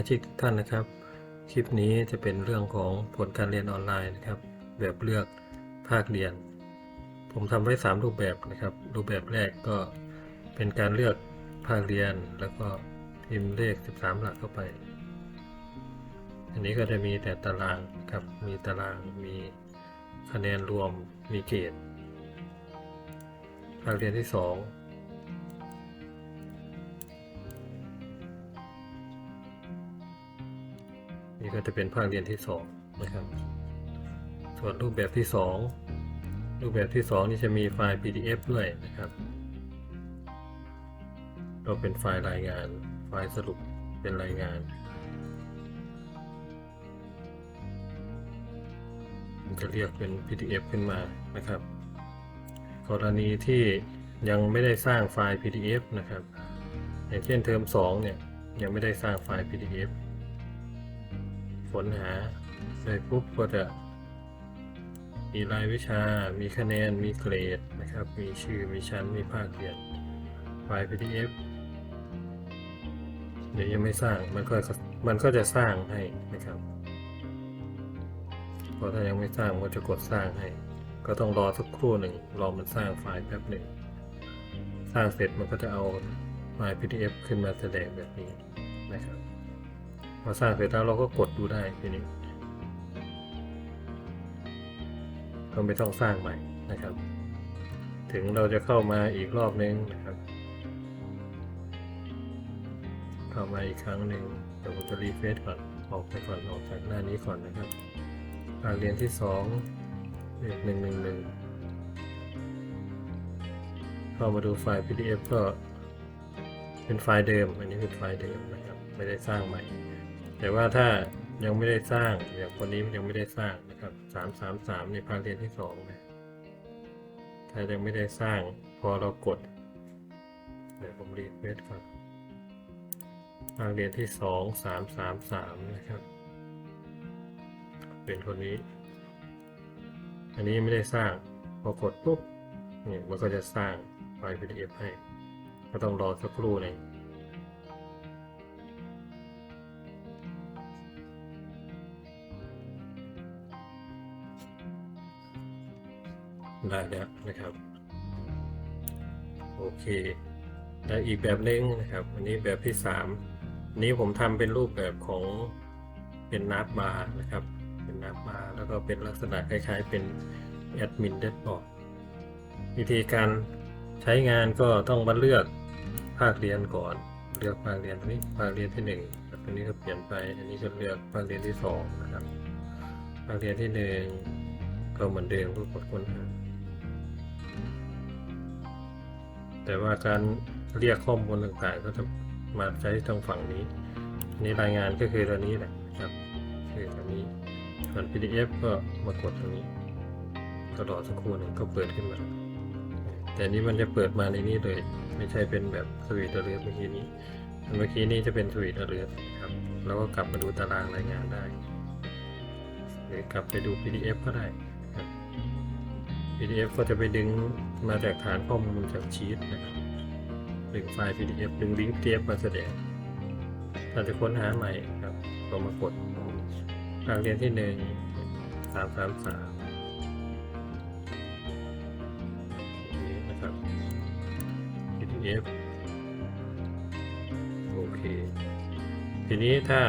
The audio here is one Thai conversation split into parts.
อาชีพทุกท่านนะครับ คลิปนี้จะเป็นเรื่องของผลการเรียนออนไลน์นะครับ แบบเลือกภาคเรียน ผมทำไว้ 3 รูปแบบนะครับ รูปแบบแรกก็เป็นการเลือกภาคเรียน แล้วก็พิมพ์เลข 13 หลักเข้าไป อันนี้ก็จะมีแต่ตารางครับ มีตาราง มีคะแนนรวม มีเกรดภาคเรียนที่ 2 นี่ก็จะเป็นภาคเรียนที่สองนะครับ ส่วนรูปแบบที่สองรูปแบบที่สองนี่จะมีไฟล์ PDF ด้วยนะครับก็เป็นไฟล์รายงาน ไฟล์สรุปเป็นรายงานมันจะเรียกเป็น PDF ขึ้นมานะครับ กรณีที่ยังไม่ได้สร้างไฟล์ PDF นะครับ อย่างเช่นเทอม2เนี่ยยังไม่ได้สร้างไฟล์ PDF ค้นหาไปปุ๊บก็จะมีรายวิชา มีคะแนน มีเกรดนะครับ มีชื่อ มีชั้น มีภาคเรียน ไฟล์ PDF เดี๋ยวยังไม่สร้าง มันก็ มันก็จะสร้างให้นะครับพราะถ้ายังไม่สร้างมันก็จะกดสร้างให้ ก็ต้องรอสักครู่หนึ่ง รอมันสร้างไฟล์แป๊บหนึ่ง สร้างเสร็จมันก็จะเอาไฟล์ PDF ขึ้นมาแสดงแบบนี้นะครับ พอสร้างเสร็จแล้วเราก็กดดูได้ทีนี้ก็ไม่ต้องสร้างใหม่นะครับ ถึงเราจะเข้ามาอีกรอบนึงนะครับ เข้ามาอีกครั้งหนึ่งเดี๋ยวผมจะรีเฟซก่อนออกไปก่อนออกจากหน้านี้ก่อนนะครับการเรียนที่สองเลขหนึ่งหนึ่งหนึ่งเข้ามาดูไฟล์ PDF ก็เป็นไฟล์เดิม อันนี้เป็นไฟล์เดิมนะครับ ไม่ได้สร้างใหม่ แต่ว่าถ้ายังไม่ได้สร้างอย่างคนนี้ยังไม่ได้สร้างนะครับสามสามสามในภาคเรียนที่สองนะถ้ายังไม่ได้สร้างพอเรากด เดี๋ยวผมรีเฟซก่อนภาคเรียนที่สองสามสามสามนะครับ เป็นคนนี้ อันนี้ไม่ได้สร้าง พอกดปุ๊บเนี่ยมันก็จะสร้างไฟล์ PDF ให้ ก็ต้องรอสักครู่หนึ่ง ได้แล้วนะครับโอเคและอีกแบบหนึงนะครับ อันนี้แบบที่สามนี้ผมทำเป็นรูปแบบของเป็นนับบาร์นะครับ เป็นนับบาร์แล้วก็เป็นลักษณะคล้ายๆ เป็นแอดมินเดสบอร์ดวิธีการใช้งานก็ต้องมาเลือกภาคเรียนก่อน เลือกภาคเรียนนี้ภาคเรียนที่หนึ่งอันนี้ก็เปลี่ยนไป อันนี้ก็เลือกภาคเรียนที่สองนะครับภาคเรียนที่หนึ่งก็เหมือนเดิมก็กดค้นหา แต่ว่าการเรียกข้อมูลต่างๆ ก็จะมาใช้ตรงฝั่งนี้นี้รายงานก็คือตัวนี้แหละครับคือตัวนี้ส่วน PDF ก็มากดตรงนี้ก็รอสักครู่หนึ่งก็เปิดขึ้นมา แต่นี้มันจะเปิดมาในนี้เลย ไม่ใช่เป็นแบบสวีทเรือเมื่อกี้นี้เมื่อกี้นี้จะเป็นสวีทเรือครับแล้วก็กลับมาดูตารางรายงานได้หรือกลับไปดู PDF ก็ได้ PDF ก็จะไปดึง มาจากฐานข้อมูลจากชีตนะครับดึงไฟล์ PDF ดึงลิงก์ PDF มาแสดงถ้าจะค้นหาใหม่ครับก็มากดภาคเรียนที่หนึ่งสามสามสามนี้นะครับ PDF โอเค ทีนี้ถ้า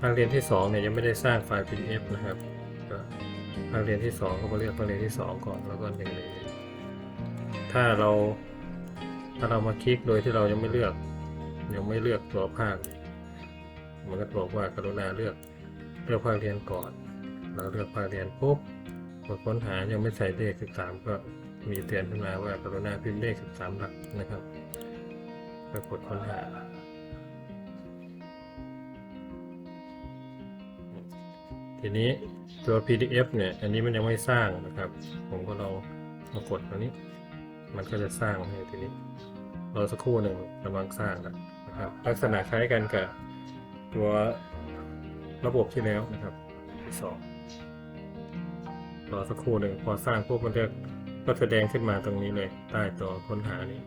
ภาคเรียนที่สองเนี่ยยังไม่ได้สร้างไฟล์ PDF นะครับก็ภาคเรียนที่สองก็มาเลือกภาคเรียนที่สองก่อนแล้วก็หนึ่งหนึ่ง ถ้าเราถ้าเรามาคลิกโดยที่เรายังไม่เลือกยังไม่เลือกตัวภาค มันก็บอกว่ากรุณาเลือกเลือกภาคเรียนก่อน เราเลือกภาคเรียนปุ๊บกดค้นหายังไม่ใส่เลข 13 ก็มีเตือนขึ้นมาว่ากรุณาพิมพ์เลข 13 หลักนะครับก็กดค้นหาทีนี้ตัว PDF เนี่ย อันนี้มันยังไม่สร้างนะครับ ผมก็ลองมากดตรงนี้ มันก็จะสร้างให้ทีนี้รอสักครู่หนึ่งกำลังสร้างนะครับ ลักษณะคล้ายกันกับตัวระบบที่แล้วนะครับที่สองรอสักครู่หนึ่งพอสร้างปุ๊บมันจะก็แสดงขึ้นมาตรงนี้เลย ใต้ตัวค้นหานี้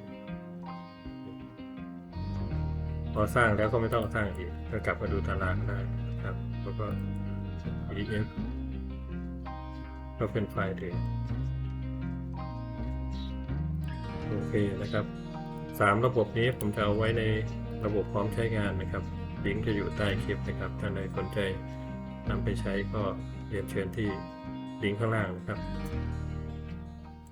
พอสร้างแล้วก็ไม่ต้องสร้างอีกก็กลับมาดูตารางได้นะครับ แล้วก็ PDF ก็เป็นไฟล์ถึง โอเคนะครับสามระบบนี้ผมจะเอาไว้ในระบบพร้อมใช้งานนะครับลิงก์จะอยู่ใต้คลิปนะครับถ้าใดสนใจนำไปใช้ก็เรียนเชิญที่ลิงก์ข้างล่างนะครับ